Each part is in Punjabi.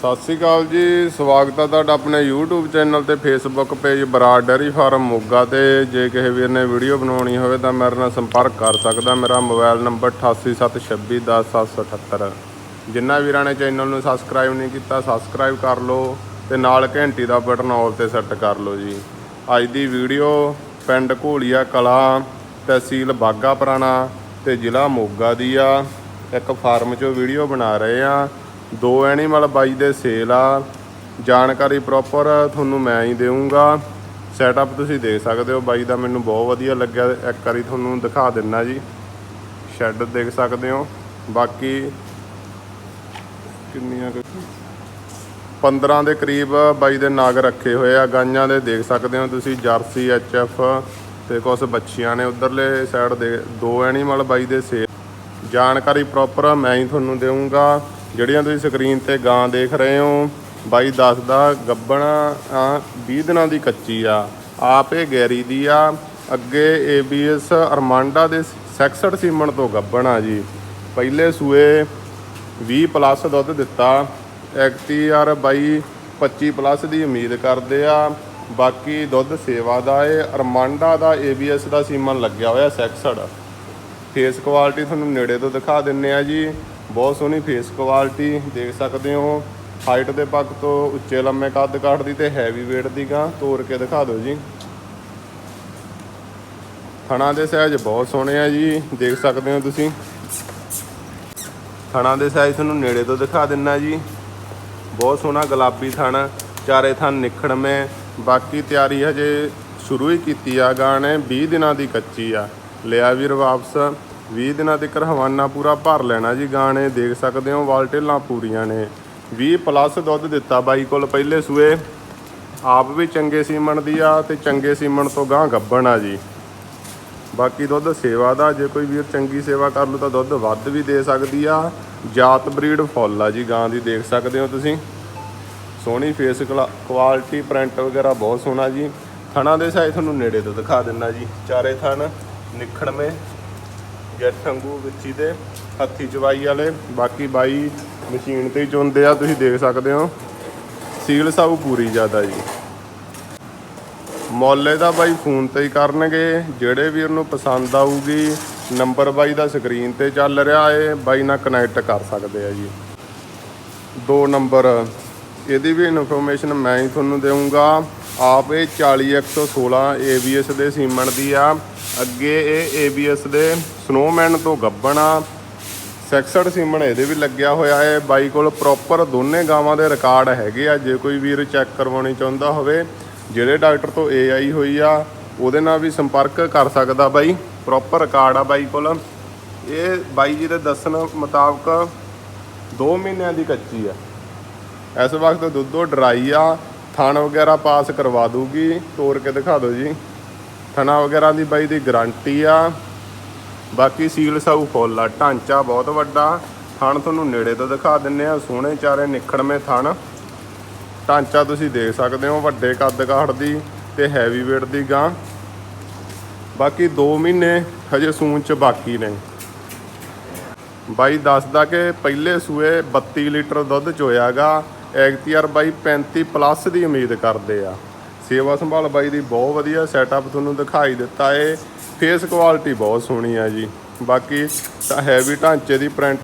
ਸਤਿ ਸ੍ਰੀ ਅਕਾਲ ਜੀ, ਸਵਾਗਤ ਹੈ ਤੁਹਾਡਾ ਆਪਣੇ YouTube ਚੈਨਲ ਤੇ Facebook page Brar dairy farm Moga ਤੇ। ਜੇ ਕਿਸੇ ਵੀਰ ਨੇ ਵੀਡੀਓ ਬਣਾਉਣੀ ਹੋਵੇ ਤਾਂ ਮੇਰੇ ਨਾਲ ਸੰਪਰਕ ਕਰ ਸਕਦਾ, ਮੇਰਾ ਮੋਬਾਈਲ ਨੰਬਰ 8876210778 ਜਿਨ੍ਹਾਂ ਵੀਰਾਂ ਨੇ ਚੈਨਲ ਨੂੰ ਸਬਸਕ੍ਰਾਈਬ ਨਹੀਂ ਕੀਤਾ ਸਬਸਕ੍ਰਾਈਬ ਕਰ ਲਓ ਤੇ ਨਾਲ ਘੰਟੀ ਦਾ ਬਟਨ ਆਲ ਤੇ ਸੈੱਟ ਕਰ ਲਓ ਜੀ। ਅੱਜ ਦੀ ਵੀਡੀਓ ਪਿੰਡ ਘੋਲੀਆ ਕਲਾ ਤਹਿਸੀਲ ਬਾਗਾ ਪੁਰਾਣਾ ਤੇ ਜ਼ਿਲ੍ਹਾ ਮੋਗਾ ਦੀ ਆ। ਇੱਕ ਫਾਰਮ 'ਚੋਂ ਵੀਡੀਓ ਬਣਾ ਰਹੇ ਆ। ਦੋ ਐਨੀਮਲ ਬਾਈ ਦੇ ਸੇਲ ਆ। ਜਾਣਕਾਰੀ ਪ੍ਰੋਪਰ ਤੁਹਾਨੂੰ ਮੈਂ ਹੀ ਦੇਵਾਂਗਾ ਸੈਟਅਪ ਤੁਸੀਂ ਦੇਖ ਸਕਦੇ ਹੋ। ਬਾਈ ਦਾ ਮੈਨੂੰ ਬਹੁਤ ਵਧੀਆ ਲੱਗਿਆ। ਇੱਕ ਵਾਰੀ ਤੁਹਾਨੂੰ ਦਿਖਾ ਦਿੰਨਾ ਜੀ। ਸ਼ੈੱਡ ਦੇਖ ਸਕਦੇ ਹੋ। ਬਾਕੀ ਕਿੰਨੀਆਂ ਕੁ 15 ਦੇ ਕਰੀਬ ਬਾਈ ਦੇ ਨਾਗ ਰੱਖੇ ਹੋਏ ਆ। ਗਾਈਆਂ ਦੇ ਦੇਖ ਸਕਦੇ ਹੋ ਤੁਸੀਂ। ਜਰਸੀ ਐਚਐਫ ਤੇ ਕੁਝ ਬੱਚੀਆਂ ਨੇ। ਉਧਰਲੇ ਸਾਈਡ ਦੇ ਦੋ ਐਨੀਮਲ ਬਾਈ ਦੇ ਸੇ ਜਾਣਕਾਰੀ ਪ੍ਰੋਪਰ ਮੈਂ ਹੀ ਤੁਹਾਨੂੰ ਦੇਵਾਂਗਾ ਜਿਹੜੀਆਂ ਤੁਸੀਂ ਸਕਰੀਨ ਤੇ ਗਾਂ ਦੇਖ ਰਹੇ ਹੋ, ਬਾਈ ਦੱਸਦਾ ਗੱਬਣ, ਆ 20 ਦਿਨਾਂ ਦੀ ਕੱਚੀ ਆ। ਆਪ ਇਹ ਗੈਰੀ ਦੀ ਆ। ਅੱਗੇ ਏਬੀਐਸ ਅਰਮਾਂਡਾ ਦੇ ਸੈਕਸਡ ਸੀਮਣ ਤੋਂ ਗੱਬਣ ਆ ਜੀ। ਪਹਿਲੇ ਸੂਏ 20 ਪਲੱਸ ਦੁੱਧ ਦਿੱਤਾ। ਐਕਟੀਆਰ ਬਾਈ 25 ਪਲੱਸ ਦੀ ਉਮੀਦ ਕਰਦੇ ਆ। ਬਾਕੀ ਦੁੱਧ ਸੇਵਾ ਦਾ ਏ। ਅਰਮਾਂਡਾ ਦਾ ਏਬੀਐਸ ਦਾ ਸੀਮਨ ਲੱਗਿਆ ਹੋਇਆ ਸੈਕਸਡ। ਫੇਸ ਕੁਆਲਿਟੀ ਤੁਹਾਨੂੰ ਨੇੜੇ ਤੋਂ ਦਿਖਾ ਦਿੰਨੇ ਆ ਜੀ। ਬਹੁਤ ਸੋਹਣੀ ਫੇਸ ਕੁਆਲਿਟੀ ਦੇਖ ਸਕਦੇ ਹੋ। ਹਾਈਟ ਦੇ ਪੱਖ ਤੋਂ ਉੱਚੇ ਲੰਮੇ ਕੱਦ ਕਾਠ ਦੀ ਤੇ ਹੈਵੀ weight ਦੀ ਗਾਂ, ਤੋੜ ਕੇ ਦਿਖਾ ਦਿਓ ਜੀ। ਥਣਾ ਦੇ ਸਾਈਜ਼ ਬਹੁਤ ਸੋਹਣੇ ਆ ਜੀ, ਦੇਖ ਸਕਦੇ ਹੋ ਤੁਸੀਂ। ਥਣਾ ਦੇ ਸਾਈਜ਼ ਤੁਹਾਨੂੰ ਨੇੜੇ ਤੋਂ ਦਿਖਾ ਦਿੰਨਾ ਜੀ। ਬਹੁਤ ਸੋਹਣਾ ਗੁਲਾਬੀ ਥਣ, ਚਾਰੇ ਥਣ ਨਿਖੜਵੇਂ। ਬਾਕੀ ਤਿਆਰੀ ਹਜੇ ਸ਼ੁਰੂ ਹੀ ਕੀਤੀ ਆ ਗਾਂ ਨੇ 20 ਦਿਨਾਂ ਦੀ ਕੱਚੀ ਆ। ਲਿਆ ਵੀਰ ਵਾਪਸ। 20 ਦਿਨਾਂ ਤੱਕ ਹਵਾਨਾ ਪੂਰਾ ਭਰ ਲੈਣਾ ਜੀ ਗਾਂ ਨੇ ਦੇਖ ਸਕਦੇ ਹੋ ਵਾਲਟੇਲਾਂ ਪੂਰੀਆਂ ਨੇ। 20 ਪਲੱਸ ਦੁੱਧ ਦਿੱਤਾ ਬਾਈ ਕੋਲ ਪਹਿਲੇ ਸੂਏ। ਆਪ ਵੀ ਚੰਗੇ ਸੀਮਣ ਦੀ ਆ ਤੇ ਚੰਗੇ ਸੀਮਣ ਤੋਂ ਗਾਂ ਗੱਬਣ ਆ ਜੀ। ਬਾਕੀ ਦੁੱਧ ਸੇਵਾ ਦਾ, ਜੇ ਕੋਈ ਵੀਰ ਚੰਗੀ ਸੇਵਾ ਕਰ ਲੂ ਤਾਂ ਦੁੱਧ ਵੱਧ ਵੀ ਦੇ ਸਕਦੀ ਆ। ਜਾਤ ਬਰੀਡ ਫੁੱਲ ਆ ਜੀ ਗਾਂ ਦੀ ਦੇਖ ਸਕਦੇ ਹੋ ਤੁਸੀਂ। ਸੋਹਣੀ ਫੇਸ ਕੁਆਲਿਟੀ ਪ੍ਰਿੰਟ ਵਗੈਰਾ ਬਹੁਤ ਸੋਹਣਾ ਜੀ। ਥਣਾ ਦੇ ਸਾਈਜ਼ ਤੁਹਾਨੂੰ ਨੇੜੇ ਤੋਂ ਦਿਖਾ ਦਿੰਨਾ ਜੀ। ਚਾਰੇ ਥਣ ਨਿਖੜਵੇਂ। ਜੈਟ ਵਾਂਗੂ ਵਿੱਚੀ ਦੇ ਹੱਥੀ ਚਵਾਈ ਵਾਲੇ, ਬਾਕੀ ਬਾਈ ਮਸ਼ੀਨ ਤੇ ਹੀ ਚੁੰਦੇ ਆ, ਤੁਸੀਂ ਦੇਖ ਸਕਦੇ ਹੋ। ਸੀਲ ਸਾਊ ਪੂਰੀ ਜ਼ਿਆਦਾ ਜੀ। ਮੁੱਲ ਦਾ ਬਾਈ ਫੋਨ ਤੇ ਹੀ ਕਰਨਗੇ, ਜਿਹੜੇ ਵੀ ਉਹਨੂੰ ਪਸੰਦ ਆਊਗੀ, ਨੰਬਰ ਬਾਈ ਦਾ ਸਕਰੀਨ ਤੇ ਚੱਲ ਰਿਹਾ ਏ, ਬਾਈ ਨਾਲ ਕਨੈਕਟ ਕਰ ਸਕਦੇ ਆ ਜੀ। ਦੋ ਨੰਬਰ, ਇਹਦੀ ਵੀ ਇਨਫੋਰਮੇਸ਼ਨ ਮੈਂ ਹੀ ਤੁਹਾਨੂੰ ਦੇਵਾਂਗਾ ਆਪ ਇਹ 40116 ABS ਦੇ ਸੀਮਨ ਦੀ ਆ। ਅੱਗੇ ਇਹ ABS ਦੇ ਸਨੋਮੈਨ ਤੋਂ ਗੱਬਣਾ ਸੈਕਸਡ ਸੀਮਨ ਇਹਦੇ ਵੀ ਲੱਗਿਆ ਹੋਇਆ ਹੈ। ਬਾਈ ਕੋਲ ਪ੍ਰੋਪਰ ਦੋਨੇ ਗਾਵਾਂ ਦੇ ਰਿਕਾਰਡ ਹੈਗੇ ਆ। ਜੇ ਕੋਈ ਵੀਰ ਚੈੱਕ ਕਰਵਾਉਣੀ ਚਾਹੁੰਦਾ ਹੋਵੇ, ਜਿਹੜੇ ਡਾਕਟਰ ਤੋਂ ਏ ਆਈ ਹੋਈ ਆ, ਉਹਦੇ ਨਾਲ ਵੀ ਸੰਪਰਕ ਕਰ ਸਕਦਾ ਬਾਈ। ਪ੍ਰੋਪਰ ਰਿਕਾਰਡ ਆ ਬਾਈ ਕੋਲ। ਇਹ ਬਾਈ ਜੀ ਦੇ ਦੱਸਣ ਮੁਤਾਬਕ 2 ਮਹੀਨਿਆਂ ਦੀ ਕੱਚੀ ਆ। ਇਸ ਵਕਤ ਦੁੱਧੋ ਡਰਾਈ ਆ। ਥਣ ਵਗੈਰਾ ਪਾਸ ਕਰਵਾ ਦੂਗੀ। ਤੋੜ ਕੇ ਦਿਖਾ ਦਿਓ ਜੀ। ਥਣਾ ਵਗੈਰਾ ਦੀ ਬਾਈ ਦੀ ਗਾਰੰਟੀ ਆ। ਬਾਕੀ ਸੀਲ ਸਾਊ ਫੁੱਲ ਆ। ਢਾਂਚਾ ਬਹੁਤ ਵੱਡਾ। ਥਣ ਤੁਹਾਨੂੰ ਨੇੜੇ ਤੋਂ ਦਿਖਾ ਦਿੰਨੇ ਆ। ਸੋਹਣੇ ਚਾਰੇ ਨਿਖੜਵੇਂ ਥਣ। ਢਾਂਚਾ ਤੁਸੀਂ ਦੇਖ ਸਕਦੇ ਹੋ ਵੱਡੇ ਕੱਦ ਕਾਠ ਦੀ ਤੇ ਹੈਵੀ weight ਦੀ ਗਾਂ। ਬਾਕੀ 2 ਮਹੀਨੇ ਹਜੇ ਸੂਣ ਚ ਬਾਕੀ ਨੇ। ਬਾਈ ਦੱਸਦਾ ਕਿ ਪਹਿਲੇ ਸੂਏ 32 ਲੀਟਰ ਦੁੱਧ ਚੋਇਆਗਾ। ਐਗਤੀਆਰ ਬਾਈ 35 ਪਲੱਸ ਦੀ ਉਮੀਦ ਕਰਦੇ ਆ। ਸੇਵਾ ਸੰਭਾਲ ਬਾਈ ਦੀ ਬਹੁਤ ਵਧੀਆ ਸੈਟਅਪ ਤੁਹਾਨੂੰ ਦਿਖਾਈ ਦਿੱਤਾ ਏ। ਫੇਸ ਕੁਆਲਿਟੀ ਬਹੁਤ ਸੋਹਣੀ ਆ ਜੀ। ਬਾਕੀ ਤਾਂ ਹੈਵੀ ਢਾਂਚੇ ਦੀ ਪ੍ਰਿੰਟ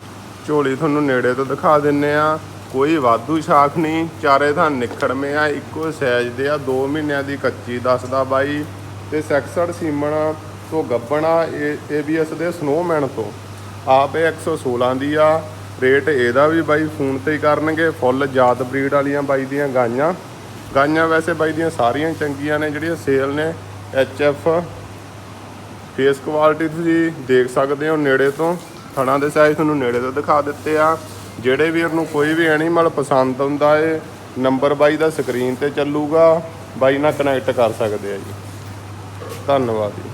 ਝੋਲੀ ਤੁਹਾਨੂੰ ਨੇੜੇ ਤੋਂ ਦਿਖਾ ਦਿੰਨੇ ਆ। ਕੋਈ ਵਾਧੂ ਸ਼ਾਖ ਨਹੀਂ, ਚਾਰੇ ਥਾਂ ਨਿਖੜਵੇਂ ਆ। ਇੱਕੋ ਸਾਈਜ਼ ਦੇ ਆ। 2 ਮਹੀਨਿਆਂ ਦੀ ਕੱਚੀ ਦੱਸਦਾ ਬਾਈ। ਤੇ ਸੈਕਸਡ ਸੀਮਣ ਤੋਂ ਗੱਬਣਾ ਏਬੀਐਸ ਦੇ ਸਨੋਮੈਨ ਤੋਂ। ਆਪ ਇਹ 116 ਦੀ ਆ। ਰੇਟ ਇਹਦਾ ਵੀ ਬਾਈ ਫੋਨ ਤੇ ਹੀ ਕਰਨਗੇ। ਫੁੱਲ ਜਾਤ ਬਰੀਡ ਵਾਲੀਆਂ ਬਾਈ ਦੀਆਂ ਗਾਈਆਂ। ਗਾਈਆਂ ਵੈਸੇ ਬਾਈ ਦੀਆਂ ਸਾਰੀਆਂ ਚੰਗੀਆਂ ਨੇ, ਜਿਹੜੀਆਂ ਸੇਲ ਨੇ ਐਚਐਫ ਫੇਸ ਕੁਆਲਿਟੀ ਤੁਸੀਂ ਦੇਖ ਸਕਦੇ ਹੋ ਨੇੜੇ ਤੋਂ, ਥਣਾ ਦੇ ਸਾਈਜ਼ ਤੁਹਾਨੂੰ ਨੇੜੇ ਤੋਂ ਦਿਖਾ ਦਿੱਤੇ ਆ। ਜਿਹੜੇ ਵੀਰ ਨੂੰ ਕੋਈ ਵੀ ਐਨੀਮਲ ਪਸੰਦ ਆਉਂਦਾ ਏ ਨੰਬਰ ਬਾਈ ਦਾ ਸਕਰੀਨ ਤੇ ਚੱਲੂਗਾ, ਬਾਈ ਨਾਲ ਕਨੈਕਟ ਕਰ ਸਕਦੇ ਆ ਜੀ। ਧੰਨਵਾਦ ਜੀ।